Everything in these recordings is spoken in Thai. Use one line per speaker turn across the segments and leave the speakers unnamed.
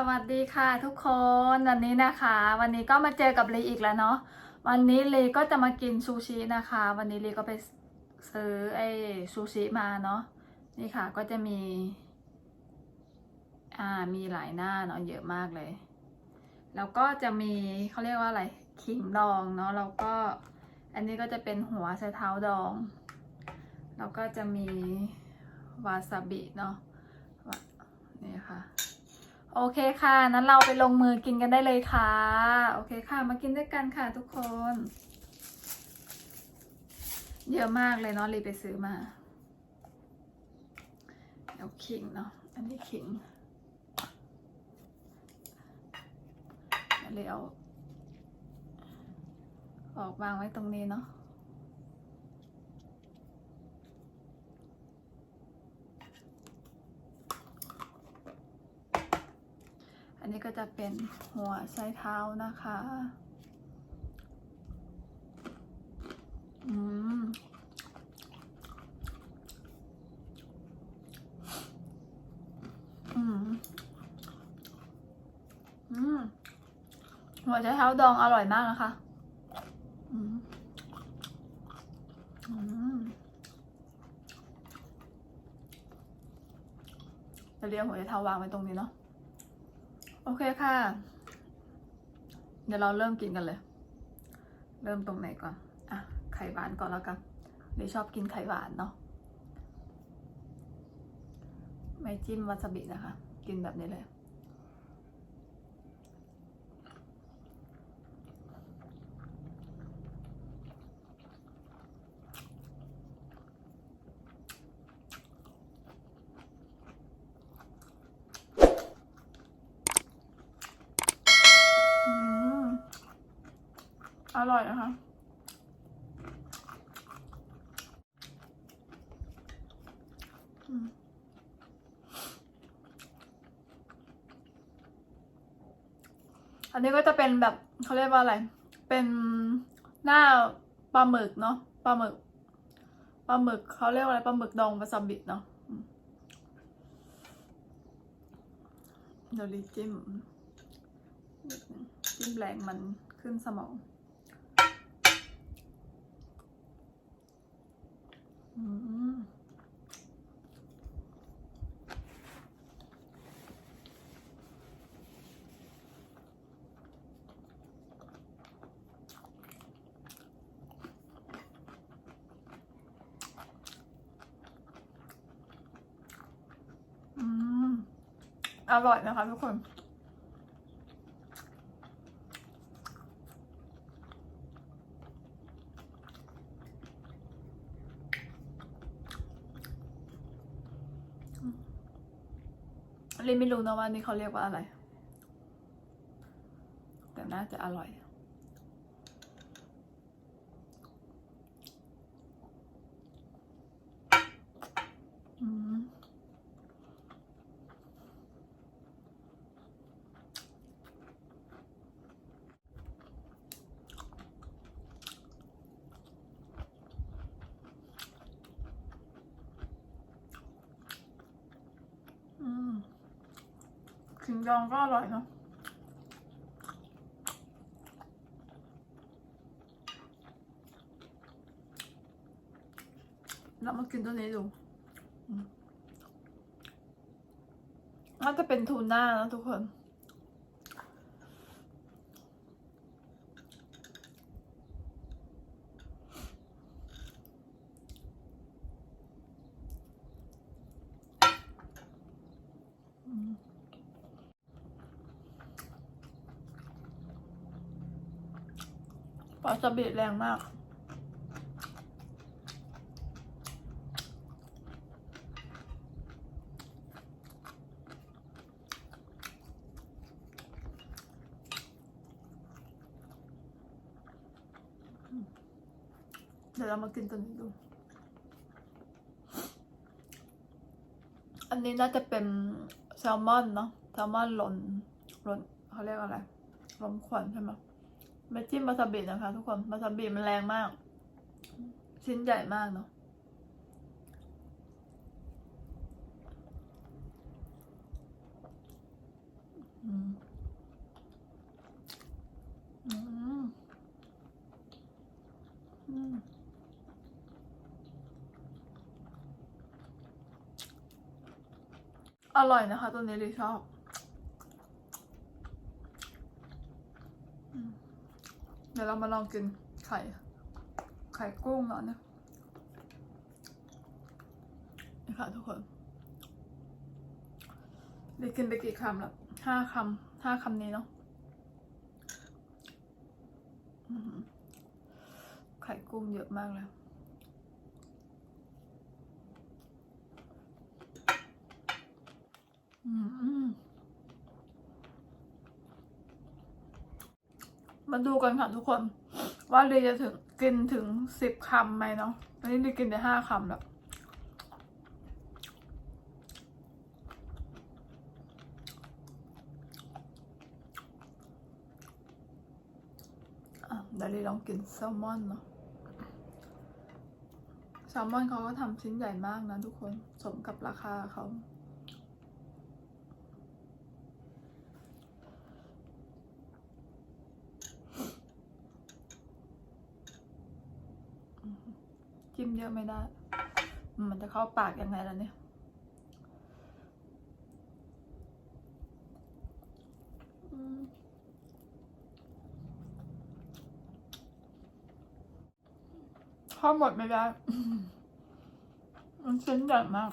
สวัสดีค่ะทุกคนวันนี้นะคะ วันนี้ก็มาเจอกับลีอีกแล้วเนาะวันนี้ลีก็จะมากินซูชินะคะ วันนี้ลีก็ไปซื้อไอ้ซูชิมาเนาะนี่ค่ะก็จะมีอ่ามีหลายหน้าเนาะเยอะมากเลย แล้วก็จะมีเขาเรียกว่าอะไรขิงดองเนาะแล้วก็อันนี้ก็จะเป็นหัวไชเท้าดอง แล้วก็จะมีวาซาบิเนาะวะนี่ค่ะ โอเคค่ะ นั้นเราไปลงมือกินกันได้เลยค่ะ โอเคค่ะ มากินด้วยกันค่ะทุกคน เยอะมากเลยเนาะรีไปซื้อมาเดี๋ยวขิงเนาะ อันนี้ขิงเดี๋ยวเอาออกวางไว้ตรงนี้เนาะ อั นนี้ก็จะเป็นหัวไชเท้านะคะ อืม อืม อืม หัวไชเท้าดองอร่อยมากนะคะ อืม อืมจะเรียกหัวไชเท้าวางไว้ตรงนี้เนาะ โอเคค่ะ เดี๋ยวเราเริ่มกินกันเลย เริ่มตรงไหนก่อน อะ ไข่หวานก่อนแล้วกันเดี๋ยวชอบกินไข่หวานเนาะ ไม่จิ้มวาซาบินะคะ กินแบบนี้เลย อร่อยนะคะอันนี้ก็จะเป็นแบบเขาเรียกว่าอะไร เป็นหน้าปลาหมึกเนาะปลาหมึกปลาหมึกเขาเรียกว่าอะไรปลาหมึกดองวาซาบิเนาะเดี๋ยวรีจิ้มจิ้มแรงมันขึ้นสมอง อร่อยนะคะทุกคน ลินไม่รู้นะว่านี่เขาเรียกว่าอะไร แต่น่าจะอร่อย ขิงดองก็อร่อยเนาะเรามากินตัวนี้ดูน่าจะเป็นทูน่านะทุกคนาซาบิแรงมากเดี๋ยวเรามากินตัวนี้ดู อันนี้น่าจะเป็นแซลมอนเนาะ แซลมอนหล่นหล่นเขาเรียกอะไรลมควันใช่ไหม มาจิ้มมาซาบินะคะทุกคนมาซาบิมันแรงมาก ชิ้นใหญ่มากเนาะอร่อยนะคะตัวนี้เลชอบ ดี๋ยวเรามาลองกินไข่ ไข่กุ้งเนาะเนี่ยนี่ค่ะทุกคนได้กินไปกี่คำแล้วห้าคำห้าคำนี้เนาะไข่กุ้งเยอะมากเลย อืม มาดูกันค่ะทุกคน ว่าลีจะถึงกินถึงสิบคำไหมเนาะอันนี้ลีกินได้ห้าคำแล้วเดี๋ยวลีลองกินแซลมอนเนาะแซลมอนเขาก็ทำชิ้นใหญ่มากนะทุกคนสมกับราคาเขา จิ้มเยอะไม่ได้ มันจะเข้าปากยังไงล่ะเนี่ย ข้าหมดไม่ได้ มันชิ้นใหญ่มาก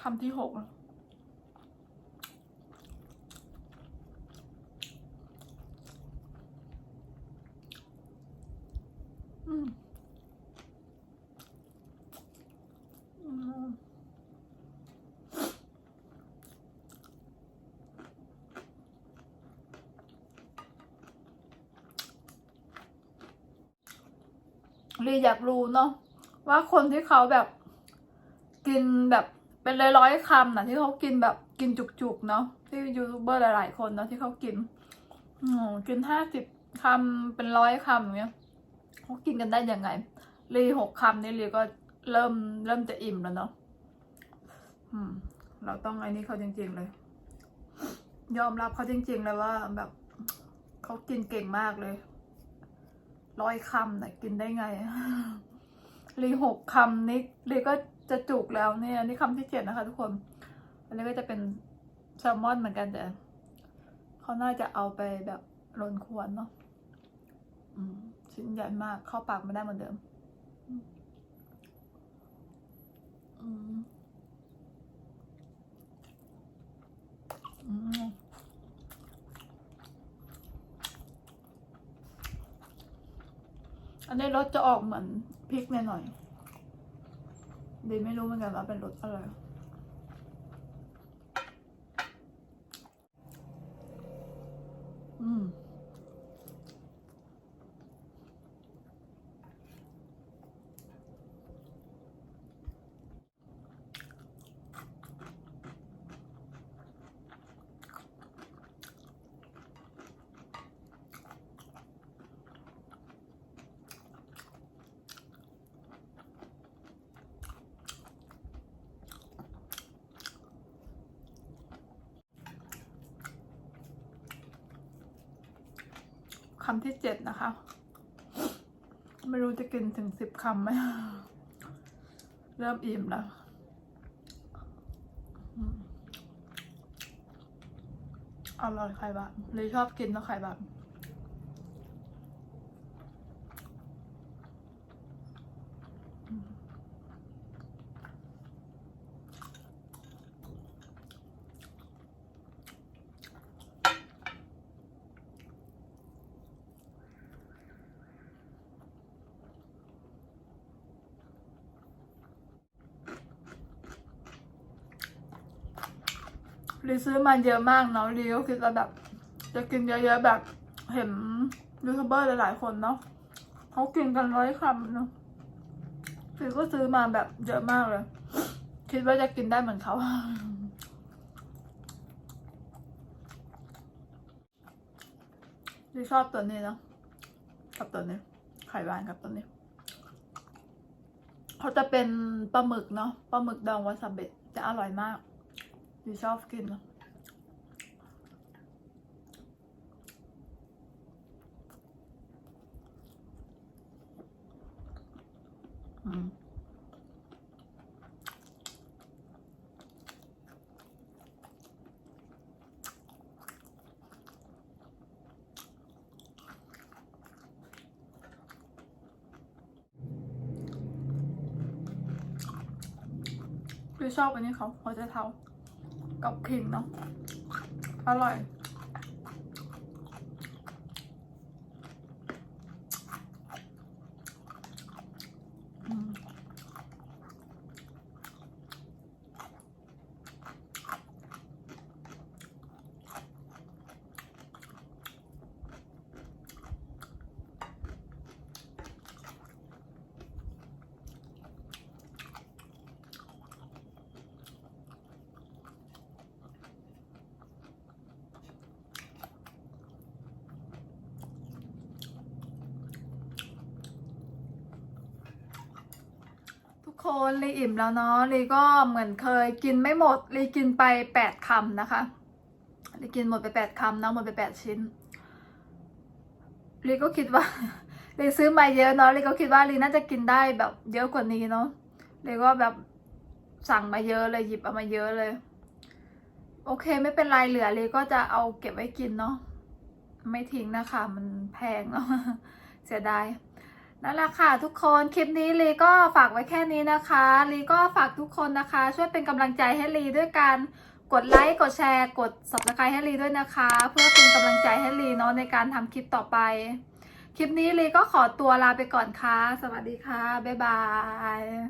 คำที่หกแล้ว อืมอืม ลีอยากรู้เนาะว่าคนที่เขาแบบกินแบบเป็นร้อยๆคำนะที่เขากินแบบกินจุกๆเนาะที่ยูทูบเบอร์หลายๆคนเนาะที่เขากินอืมกินห้าสิบคำเป็นร้อยคำอย่างเงี้ยเขากินกันได้ยังไงรีหกคำนี่รีก็เริ่มเริ่มจะอิ่มแล้วเนาะอืมเราต้องไอ้นี่เขาจริง ๆเลย ยอมรับเขาจริง ๆ เลยว่าแบบเขากินเก่งมากเลย ร้อยคำแต่ะกินได้ไงรีหกคำนี่รีก็จะจุกแล้วเนี่ยนี่คำที่เจ็ดนะคะ ทุกคน อันนี้ก็จะเป็นแซลมอนเหมือนกันแต่เขาน่าจะเอาไปแบบลนควรเนาะชิ้นใหญ่มากเข้าปากไม่ได้เหมือนเดิมอืมอืม อันนี้รสจะออกเหมือนพริกหน่อยๆดีไม่รู้เหมือนกันว่าเป็นรสอะไรอืม คำที่เจ็ดนะคะ ไม่รู้จะกินถึงสิบคำไหม เริ่มอิ่มแล้ว อร่อยไข่บะเลยชอบกินแล้วไข่บะ รีซื้อมาเยอะมากเนาะรีก็คิดว่าแบบ จะกินเยอะๆแบบ เห็นยูทูบเบอร์หลายๆคนเนาะเขากินกันร้อยคำเนาะรีก็ซื้อมาแบบเยอะมากเลย คิดว่าจะกินได้เหมือนเขารีชอบตัวนี้เนาะกับตัวนี้ไข่หวานกับตัวนี้เขาจะเป็นปลาหมึกเนาะปลาหมึกดองวาซาบิจะอร่อยมาก ยูชอบกินอืมชอบอันนี้เขาหัวาจะเทา กับขิงเนาะอร่อย คนลีอิ่มแล้วเนาะลีก็เหมือนเคยกินไม่หมดลีกินไปแปดคำนะคะลีกินหมดไปแปดคำเนาะหมดไปแปดชิ้นลีก็คิดว่าลีซื้อมาเยอะเนาะลีก็คิดว่าลีน่าจะกินได้แบบเยอะกว่านี้เนาะลีก็แบบสั่งมาเยอะเลยหยิบเอามาเยอะเลย โอเคไม่เป็นไรเหลือลีก็จะเอาเก็บไว้กินเนาะไม่ทิ้งนะคะ มันแพงเนาะเสียดาย นั่นแหละค่ะทุกคนคลิปนี้ลีก็ฝากไว้แค่นี้นะคะลีก็ฝากทุกคนนะคะ ช่วยเป็นกำลังใจให้ลีด้วยการกดไลค์กดแชร์ กด subscribe ให้ลีด้วยนะคะ เพื่อเป็นกำลังใจให้ลีเนาะในการทำคลิปต่อไป คลิปนี้ลีก็ขอตัวลาไปก่อนค่ะ สวัสดีค่ะ บ๊ายบาย